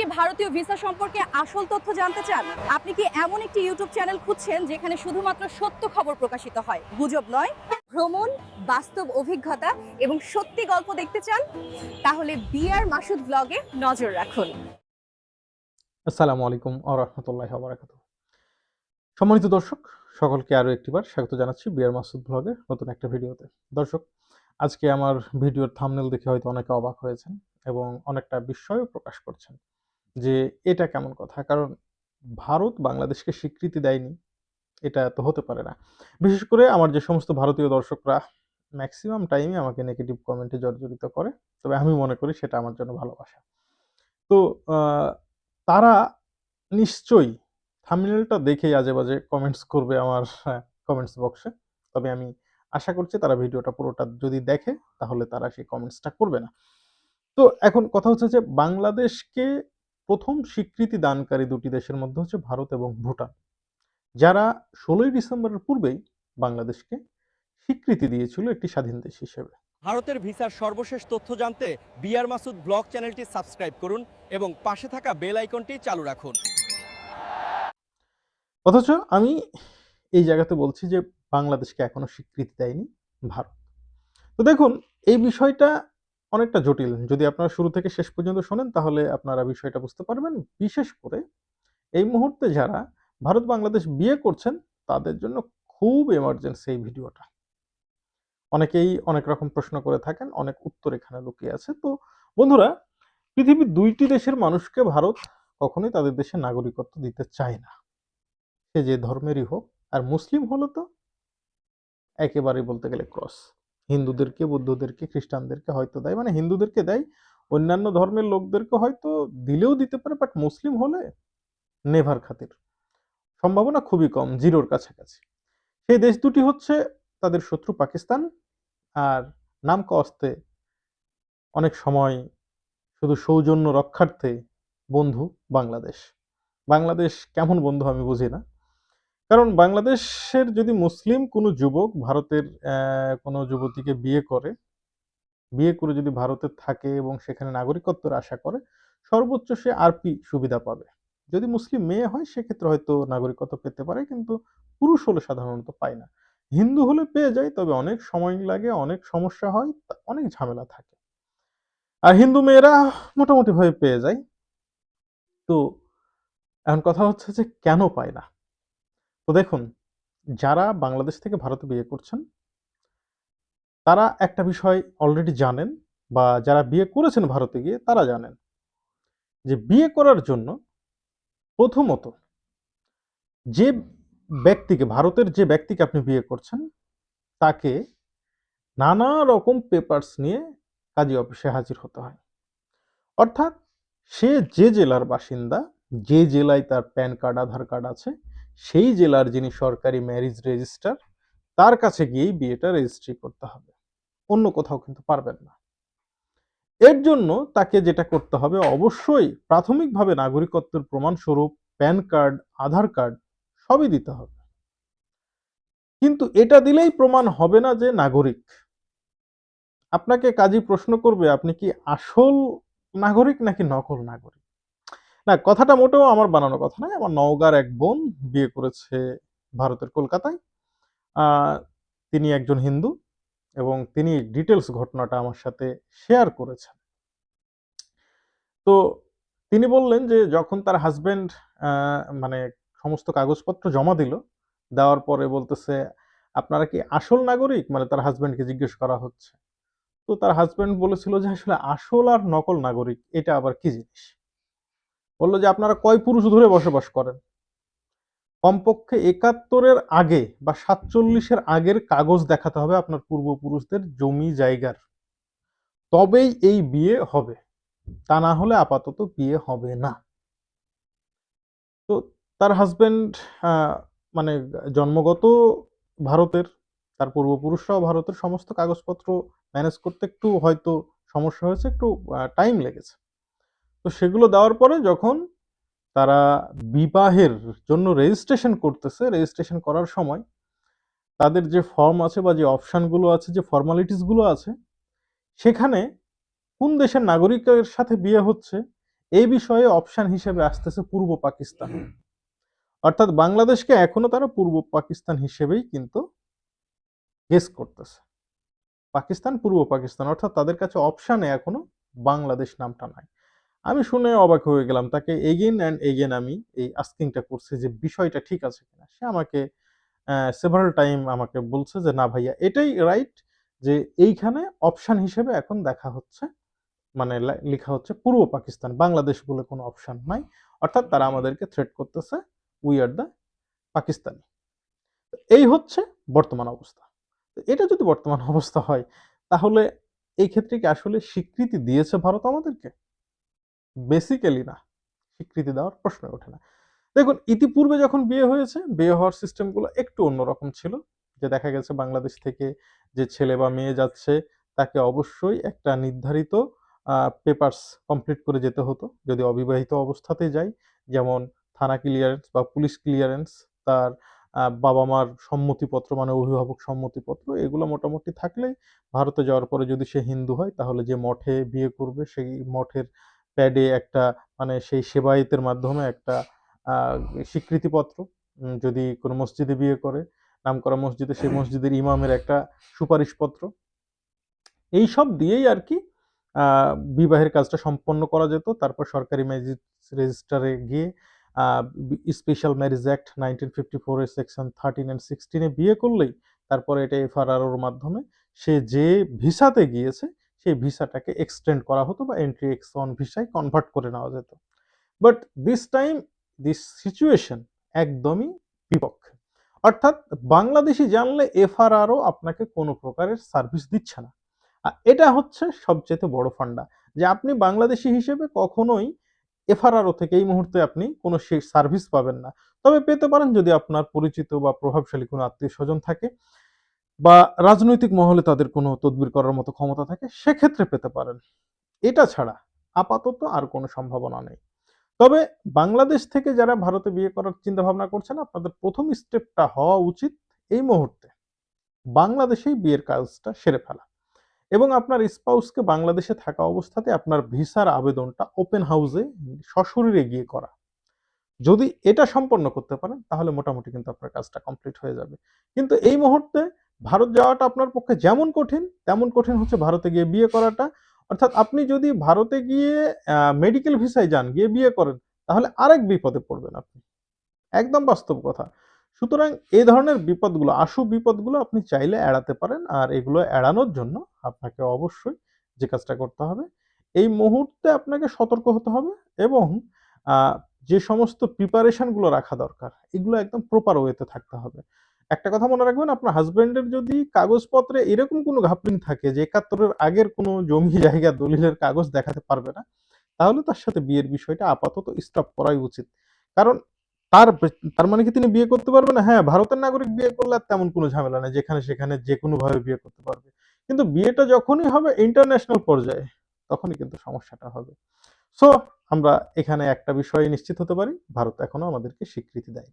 কি ভারতীয় ভিসা সম্পর্কে আসল তথ্য জানতে চান? আপনি কি এমন একটি ইউটিউব চ্যানেল খুঁজছেন যেখানে শুধুমাত্র সত্য খবর প্রকাশিত হয়? গুজব নয়, ভ্রমণ, বাস্তব অভিজ্ঞতা এবং সত্যি গল্প দেখতে চান? তাহলে বিআর মাসুদ ব্লগে নজর রাখুন। আসসালামু আলাইকুম আ রহমতুল্লাহ বারাকাতু সম্মানিত দর্শক, সকলকে আরও একটিবার স্বাগত জানাচ্ছি বিয়ার মাসুদ ব্লগের নতুন একটা ভিডিওতে। দর্শক, আজকে আমার ভিডিওর থামনেল দেখে হয়তো অনেকে অবাক হয়েছেন এবং অনেকটা বিস্ময়ও প্রকাশ করছেন। যে এটা কেমন কথা? কারণ ভারত বাংলাদেশকে স্বীকৃতি দেয়নি, এটা তো হতে পারে না। বিশেষ করে আমার যে সমস্ত ভারতীয় দর্শকরা ম্যাক্সিমাম টাইমে আমাকে নেগেটিভ কমেন্টে জর্জরিত করে, তবে আমি মনে করি সেটা আমার জন্য ভালোবাসা। তো তারা নিশ্চয়ই থাম্বনেলটা দেখেই আজে বাজে কমেন্টস করবে আমার কমেন্টস বক্সে তবে আমি আশা করছি তারা ভিডিওটা পুরোটা যদি দেখে, তাহলে তারা সেই কমেন্টসটা করবে না। তো এখন কথা হচ্ছে যে বাংলাদেশকে প্রথম স্বীকৃতি দানকারী দুটি দেশের মধ্যে হচ্ছে ভারত এবং ভুটান। যারা ষোলোই ডিসেম্বরের পূর্বেই বাংলাদেশকে স্বীকৃতি দিয়েছিল একটি স্বাধীন দেশ হিসেবে। ভারতের ভিসার সর্বশেষ তথ্য জানতে বিআর মাসুদ ব্লগ চ্যানেলটি সাবস্ক্রাইব করুন এবং পাশে থাকা বেল আইকনটি চালু রাখুন। অথচ আমি এই জায়গাতে বলছি যে বাংলাদেশকে এখনও স্বীকৃতি দেয়নি ভারত। তো দেখুন এই বিষয়টা অনেকটা জটিল। যদি আপনারা শুরু থেকে শেষ পর্যন্ত শোনেন, তাহলে আপনারা বিষয়টা বুঝতে পারবেন। বিশেষ করে এই মুহূর্তে যারা ভারত বাংলাদেশ বিয়ে করছেন, তাদের জন্য খুব এমার্জেন্সি এই ভিডিওটা। অনেকেই অনেক রকম প্রশ্ন করে থাকেন, অনেক উত্তর এখানে লুকিয়ে আছে। তো বন্ধুরা, পৃথিবীর দুইটি দেশের মানুষকে ভারত কখনোই তাদের দেশে নাগরিকত্ব দিতে চায় না। সে যে ধর্মেরই হোক, আর মুসলিম হলো তো, একেবারেই বলতে গেলে ক্রস হিন্দুদেরকে, বৌদ্ধদেরকে, খ্রিস্টানদেরকে হয়তো দেয়। মানে হিন্দুদেরকে দেয়, অন্যান্য ধর্মের লোকদেরকে হয়তো দিলেও দিতে পারে বাট মুসলিম হলে নেভার খাতির। সম্ভাবনা খুবই কম, জিরোর কাছাকাছি। সেই দেশ দুটি হচ্ছে তাদের শত্রু পাকিস্তান, আর নাম কস্তে অনেক সময় শুধু সৌজন্য রক্ষার্থে বন্ধু বাংলাদেশ। বাংলাদেশ কেমন বন্ধু আমি বুঝি না। কারণ বাংলাদেশের যদি মুসলিম কোনো যুবক ভারতের কোনো যুবতীকে বিয়ে করে বিয়ে করে যদি ভারতে থাকে এবং সেখানে নাগরিকত্বের আশা করে, সর্বোচ্চ সে আরপি সুবিধা পাবে। যদি মুসলিম মেয়ে হয়, সেক্ষেত্রে হয়তো নাগরিকত্ব পেতে পারে, কিন্তু পুরুষ হলে সাধারণত পায় না। হিন্দু হলে পেয়ে যায়, তবে অনেক সময় লাগে, অনেক সমস্যা হয় অনেক ঝামেলা থাকে। আর হিন্দু মেয়েরা মোটামুটি ভাবে পেয়ে যায়। তো এখন কথা হচ্ছে যে কেন পায় না? তো দেখুন, যারা বাংলাদেশ থেকে ভারতে বিয়ে করছেন, তারা একটা বিষয় অলরেডি জানেন বা যারা বিয়ে করেছেন ভারতে গিয়ে, তারা জানেন যে বিয়ে করার জন্য প্রথমত যে ব্যক্তিকে, ভারতের যে ব্যক্তিকে আপনি বিয়ে করছেন, তাকে নানা রকম পেপারস নিয়ে কাজী অফিসে হাজির হতে হয়। অর্থাৎ সে যে জেলার বাসিন্দা, যে জেলায় তার প্যান কার্ড, আধার কার্ড আছে সেই জেলার যিনি সরকারি ম্যারেজ রেজিস্টার তার কাছে গিয়েই বিয়েটা রেজিস্ট্রি করতে হবে। অন্য কোথাও কিন্তু পারবেন না। এর জন্য তাকে যেটা করতে হবে, অবশ্যই প্রাথমিকভাবে নাগরিকত্বের প্রমাণস্বরূপ, প্যান কার্ড, আধার কার্ড সবই দিতে হবে। কিন্তু এটা দিলেই প্রমাণ হবে না যে নাগরিক। আপনাকে কাজী প্রশ্ন করবে, আপনি কি আসল নাগরিক নাকি নকল নাগরিক? না, কথাটা মোটেও আমার বানানো কথা নয়। আমার নওগাঁর এক বোন বিয়ে করেছে ভারতের কলকাতায়। তিনি একজন হিন্দু এবং তিনি ডিটেলস ঘটনাটা আমার সাথে শেয়ার করেছেন। তো তিনি বললেন যে, যখন তার হাজব্যান্ড মানে সমস্ত কাগজপত্র জমা দিল, দেওয়ার পরে বলতেছে, আপনারা কি আসল নাগরিক? মানে তার হাজব্যান্ডকে জিজ্ঞেস করা হচ্ছে। তো তার হাজব্যান্ড বলেছিল যে, আসলে আসল আর নকল নাগরিক, এটা আবার কি জিনিস? বলল যে আপনারা কয় পুরুষ ধরে বসবাস করেন? কমপক্ষে একাত্তরের আগে বা সাতচল্লিশের আগের কাগজ দেখাতে হবে আপনার পূর্বপুরুষদের জমি জায়গার। তবেই এই বিয়ে হবে। তা না হলে আপাতত বিয়ে হবে না। তো তার হাজবেন্ড মানে জন্মগত ভারতের, তার পূর্বপুরুষরাও ভারতের সমস্ত কাগজপত্র ম্যানেজ করতে একটু হয়তো সমস্যা হয়েছে, একটু টাইম লেগেছে। তো সেগুলো দেওয়ার পরে যখন তারা বিবাহের জন্য রেজিস্ট্রেশন করতেছে রেজিস্ট্রেশন করার সময় তাদের যে ফর্ম আছে বা যে অপশানগুলো আছে, যে ফর্মালিটিসগুলো আছে, সেখানে কোন দেশের নাগরিকের সাথে বিয়ে হচ্ছে, এই বিষয়ে অপশান হিসেবে আসতেছে পূর্ব পাকিস্তান। অর্থাৎ বাংলাদেশকে এখনও তারা পূর্ব পাকিস্তান হিসেবেই কিন্তু গেস করতেছে। পাকিস্তান পূর্ব পাকিস্তান, অর্থাৎ তাদের কাছে অপশানে এখনও বাংলাদেশ নামটা নাই। আমি শুনে অবাক হয়ে গেলাম, তাকে এগেন অ্যান্ড এগেন আমি এই আস্কিংটা করছি যে বিষয়টা ঠিক আছে কিনা। সে আমাকে সেভারাল টাইম আমাকে বলছে যে, না ভাইয়া, এটাই রাইট যে এইখানে অপশান হিসেবে এখন দেখা হচ্ছে মানে লেখা হচ্ছে পূর্ব পাকিস্তান, বাংলাদেশ বলে কোনো অপশান নাই। অর্থাৎ তারা আমাদেরকে থ্রেট করতেছে উই আর দ্য পাকিস্তানি। এই হচ্ছে বর্তমান অবস্থা। এটা যদি বর্তমান অবস্থা হয়, তাহলে এই ক্ষেত্রে কি আসলে স্বীকৃতি দিয়েছে ভারত আমাদেরকে? বেসিক্যালি না, স্বীকৃতি দেওয়ার প্রশ্ন ওঠে না। দেখুন, ইতিপূর্বে যখন বিয়ে হয়েছে, বিয়ে হওয়ার সিস্টেমগুলো একটু অন্যরকম ছিল। যে দেখা গেছে বাংলাদেশ থেকে যে ছেলে বা মেয়ে যাচ্ছে, তাকে অবশ্যই একটা নির্ধারিত পেপারস কমপ্লিট করে যেতে হতো। যদি অবিবাহিত অবস্থাতে যায় যেমন থানা ক্লিয়ারেন্স বা পুলিশ ক্লিয়ারেন্স তার বাবা মার সম্মতিপত্র মানে অভিভাবক সম্মতিপত্র, এগুলো মোটামুটি থাকলে ভারতে যাওয়ার পরে যদি সে হিন্দু হয়, তাহলে যে মঠে বিয়ে করবে, সেই মঠের প্যাডে একটা মানে সেই সেবায়েতের মাধ্যমে একটা স্বীকৃতিপত্র যদি কোনো মসজিদে বিয়ে করে, নামকরা মসজিদে সেই মসজিদের ইমামের একটা সুপারিশপত্র। এই সব দিয়েই আর কি বিবাহের কাজটা সম্পন্ন করা যেত। তারপর সরকারি ম্যারেজ রেজিস্টারে গিয়ে special marriage act nineteen fifty ফোরের সেকশন থার্টিন অ্যান্ড সিক্সটিনে বিয়ে করলেই, তারপরে এটা এফআরআরওর মাধ্যমে সে যে ভিসাতে গিয়েছে সেই ভিসাটাকে এক্সটেন্ড করা হতো বা এন্ট্রি এক্স ওয়ান ভিসায় কনভার্ট করে নেওয়া যেত। But this time this situation একদমই বিপক্ষে। অর্থাৎ বাংলাদেশি জানলে এফআরআরও আপনাকে কোনো প্রকারের সার্ভিস দিচ্ছে না। আর এটা হচ্ছে সবচেয়ে বড় ফান্ডা, যে আপনি বাংলাদেশি হিসেবে কখনোই এফআরআরও থেকে এই মুহূর্তে আপনি কোনো সেই সার্ভিস পাবেন না। তবে পেতে পারেন যদি আপনার পরিচিত বা প্রভাবশালী কোনো আত্মীয় স্বজন থাকে। বা রাজনৈতিক মহলে তাদের কোনো তদবির করার মতো ক্ষমতা থাকে, সেক্ষেত্রে পেতে পারেন। এটা ছাড়া আপাতত আর কোনো সম্ভাবনা নেই। তবে বাংলাদেশ থেকে যারা ভারতে বিয়ে করার চিন্তা ভাবনা করছেন, আপনাদের প্রথম স্টেপটা হওয়া উচিত এই মুহূর্তে। বাংলাদেশেই বিয়ের কাজটা সেরে ফেলা। এবং আপনার স্পাউসকে বাংলাদেশে থাকা অবস্থাতে আপনার ভিসার আবেদনটা ওপেন হাউসে, সশরীরে গিয়ে করা। যদি এটা সম্পন্ন করতে পারেন, তাহলে মোটামুটি কিন্তু আপনার কাজটা কমপ্লিট হয়ে যাবে। কিন্তু এই মুহূর্তে ভারত যাওয়াটা আপনার পক্ষে যেমন কঠিন, তেমন কঠিন হচ্ছে ভারতে গিয়ে বিয়ে করাটা। অর্থাৎ আপনি যদি ভারতে গিয়ে মেডিকেল ভিসায় যান, গিয়ে বিয়ে করেন, তাহলে আরেক বিপদে পড়বেন আপনি। একদম বাস্তব কথা। সুতরাং এই ধরনের বিপদগুলো, আশু বিপদগুলো আপনি চাইলে এড়াতে পারেন, আর এগুলো এড়ানোর জন্য আপনাকে অবশ্যই যে কাজটা করতে হবে, এই মুহূর্তে আপনাকে সতর্ক হতে হবে এবং যে সমস্ত প্রিপারেশনগুলো রাখা দরকার, এগুলো একদম প্রপার ওয়েতে থাকতে হবে। একটা কথা মনে রাখবেন, আপনার হাজবেন্ডের যদি কাগজপত্রে এরকম কোনো ঘাপলিং থাকে যে একাত্তরের আগের কোনো জমি, জায়গা, দলিলের কাগজ দেখাতে পারবে না, তাহলে তার সাথে বিয়ের বিষয়টা আপাতত স্টপ করাই উচিত। কারণ তার তার মানে কি তিনি বিয়ে করতে পারবে না? হ্যাঁ ভারতের নাগরিক বিয়ে করলে আর তেমন কোনো ঝামেলা নেই, যেখানে সেখানে যে কোনো ভাবে বিয়ে করতে পারবে। কিন্তু বিয়েটা যখনই হবে ইন্টারন্যাশনাল পর্যায়ে, তখনই কিন্তু সমস্যাটা হবে। সো আমরা এখানে একটা বিষয়ে নিশ্চিত হতে পারি, ভারত এখনও আমাদেরকে স্বীকৃতি দেয়